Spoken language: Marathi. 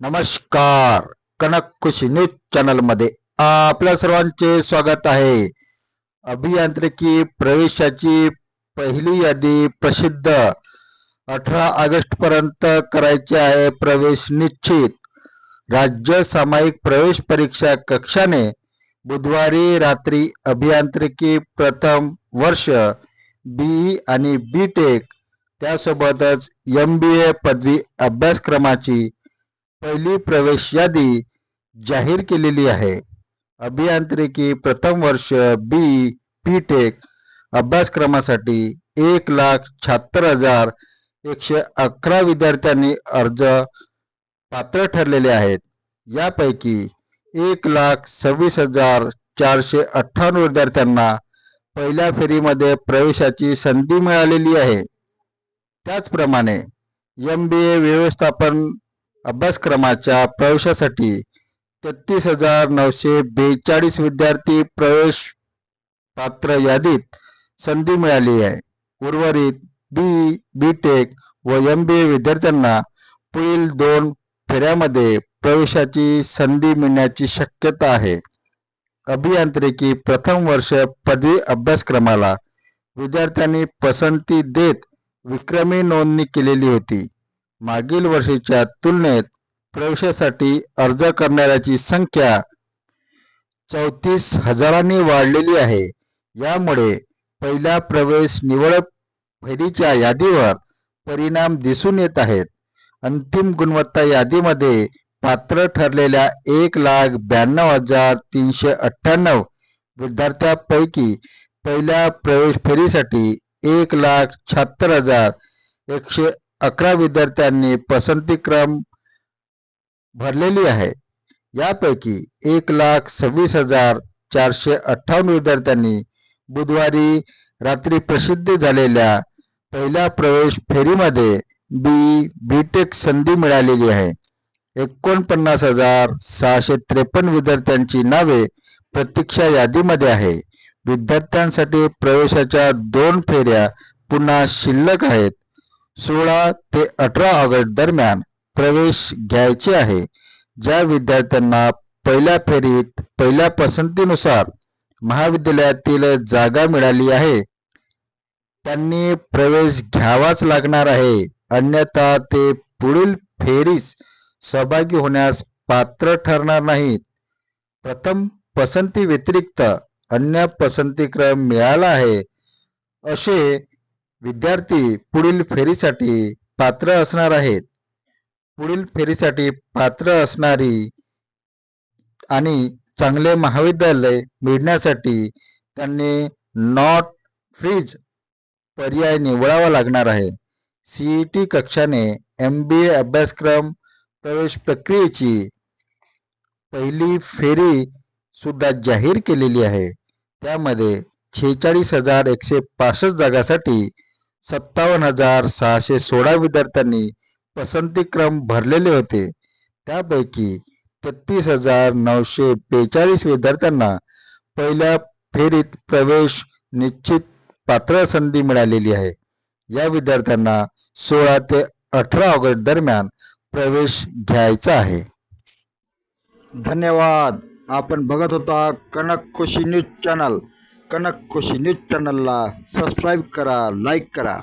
नमस्कार. कनक खुशी न्यूज चॅनलमध्ये आपल्या सर्वांचे स्वागत आहे. अभियांत्रिकी प्रवेशाची पहिली यादी प्रसिद्ध अठरा ऑगस्ट पर्यंत करायची आहे प्रवेश निश्चित. राज्य सामायिक प्रवेश परीक्षा कक्षाने बुधवारी रात्री अभियांत्रिकी प्रथम वर्ष बीई आणि बी टेक त्यासोबतच एम बी ए पदवी अभ्यासक्रमाची पहिली प्रवेश यादी जाहीर केलेली आहे. अभियांत्रिकी प्रथम वर्ष बी पी टेक अभ्यासक्रमासाठी एक लाख शहात्तर हजार एकशे अकरा विद्यार्थ्यांनी अर्ज पात्र ठरलेले आहेत. यापैकी एक लाख सव्वीस हजार चारशे अठ्ठावन्न विद्यार्थ्यांना पहिल्या फेरीमध्ये प्रवेशाची संधी मिळालेली आहे. त्याचप्रमाणे एम बी ए व्यवस्थापन अभ्यासक्रमाच्या प्रवेशासाठी तेहतीस हजार नऊशे बेचाळीस विद्यार्थी प्रवेश पात्र यादीत संधी मिळाली आहे. उर्वरित बी बी टेक व एम बी ए विद्यार्थ्यांना पुढील दोन फेऱ्यामध्ये प्रवेशाची संधी मिळण्याची शक्यता आहे. अभियांत्रिकी प्रथम वर्ष पदवी अभ्यासक्रमाला विद्यार्थ्यांनी पसंती देत विक्रमी नोंदणी केलेली होती. मागील वर्षीच्या तुलनेत प्रवेशासाठी अर्ज करणाऱ्याची संख्या चौतीस हजारांनी वाढलेली आहे. यामुळे पहिल्या प्रवेश निवड फेरीच्या यादीवर परिणाम दिसून येत आहेत. अंतिम गुणवत्ता यादीमध्ये पात्र ठरलेल्या एक लाख ब्याण्णव हजार तीनशे अठ्ठ्याण्णव विद्यार्थ्यांपैकी पहिल्या प्रवेश फेरीसाठी एक लाख शहात्तर हजार एकशे अकरा विद्यार्थ्यांनी पसंतीक्रम भरलेली आहे. यापैकी एक लाख सव्वीस हजार चारशे अठ्ठावन्न विद्यार्थ्यांनी बुधवारी रात्री प्रसिद्ध झालेल्या पहिल्या प्रवेश फेरीमध्ये बी बी टेक संधी मिळालेली आहे. एकोणपन्नास हजार सहाशे त्रेपन्न विद्यार्थ्यांची नावे प्रतीक्षा यादीमध्ये आहे. विद्यार्थ्यांसाठी प्रवेशाच्या दोन फेऱ्या पुन्हा शिल्लक आहेत. सोळा ते अठरा ऑगस्ट दरम्यान प्रवेश घ्यायचे आहे. ज्या विद्यार्थ्यांना पहिल्या फेरीत पहिल्या पसंतीनुसार महाविद्यालयातील जागा मिळाली आहे त्यांनी प्रवेश घ्यावाच लागणार आहे. अन्यथा ते पुढील फेरीस सहभागी होण्यास पात्र ठरणार नाहीत. प्रथम पसंती व्यतिरिक्त अन्य पसंतीक्रम मिळाला आहे असे विद्यार्थी पुढील फेरीसाठी पात्र असणार आहेत. पुढील फेरीसाठी पात्र असणारी आणि चांगले महाविद्यालय मिळण्यासाठी त्यांनी नॉट फ्रीज पर्याय निवडावा लागणार आहे. सीई टी कक्षाने एम बी ए अभ्यासक्रम प्रवेश प्रक्रियेची पहिली फेरी सुद्धा जाहीर केलेली आहे. त्यामध्ये छेचाळीस हजार एकशे पासष्ट जागासाठी सत्तावन्न हजार सहाशे सोळा विद्यार्थ्यांनी पसंतीक्रम भरलेले होते. त्यापैकी तेहतीस हजार नऊशे बेचाळीस विद्यार्थ्यांना पहिल्या फेरीत प्रवेश निश्चित पात्र संधी मिळालेली आहे. या विद्यार्थ्यांना सोळा ते अठरा ऑगस्ट दरम्यान प्रवेश घ्यायचा आहे. धन्यवाद. आपण बघत होता Kanak Khushi news channel. Kanak Khushi news चॅनलला सबस्क्राईब करा लाईक करा